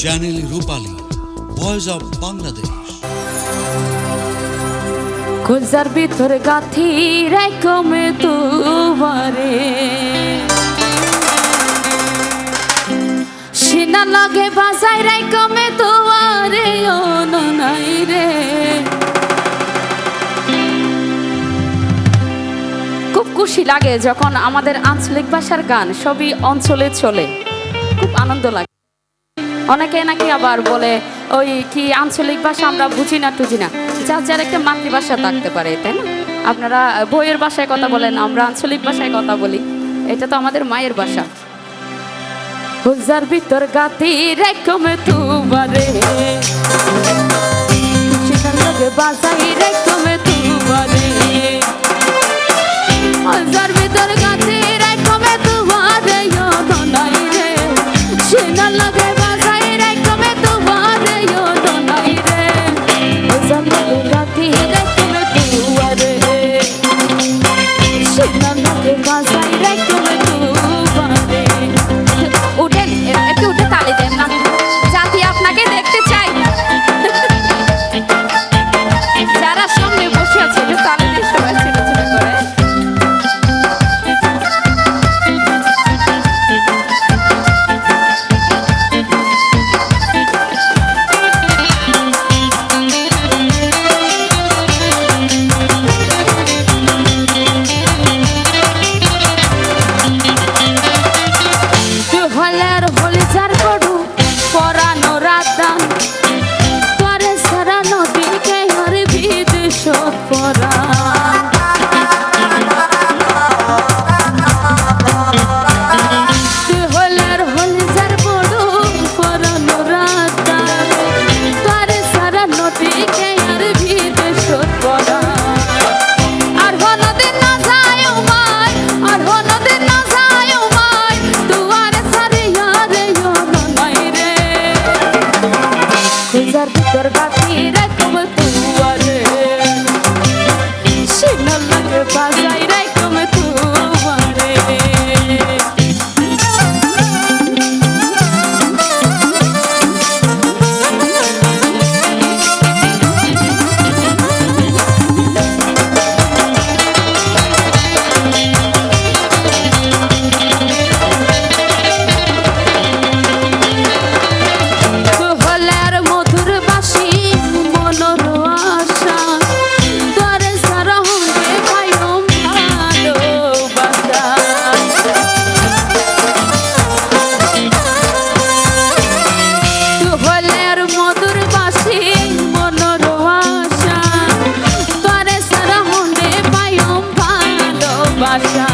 Channel Rupali voice of Bangladesh Gulzar ভিতরে গাথি রেকমে তোমারে সিনা লাগে বাজাই রেকমে তোমারে নাই রে। খুব খুশি লাগে যখন আমাদের আঞ্চলিক ভাষার গান সবই অঞ্চলে চলে। খুব আনন্দ লাগে। অনেকে নাকি আবার বলে, ওই কি আঞ্চলিক ভাষা আমরা বুঝি না, টুঝি না? যার যার একটা মাতৃভাষা থাকতে পারে, তাই না? আপনারা বইয়ের ভাষায় কথা বলেন, আমরা আঞ্চলিক ভাষায় কথা বলি। এটা তো আমাদের মায়ের ভাষা। হুজার ভিতর গাতি রেকম তুবারে বাজাই রেখ verdad relaxar.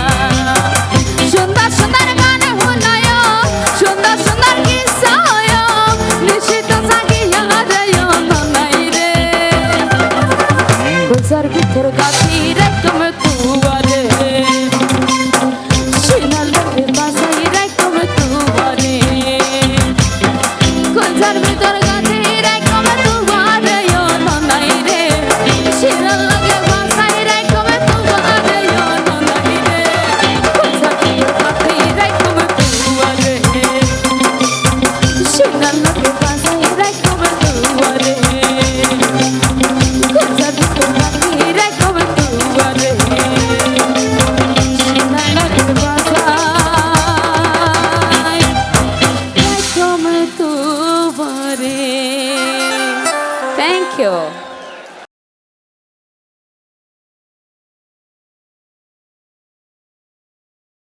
Thank you.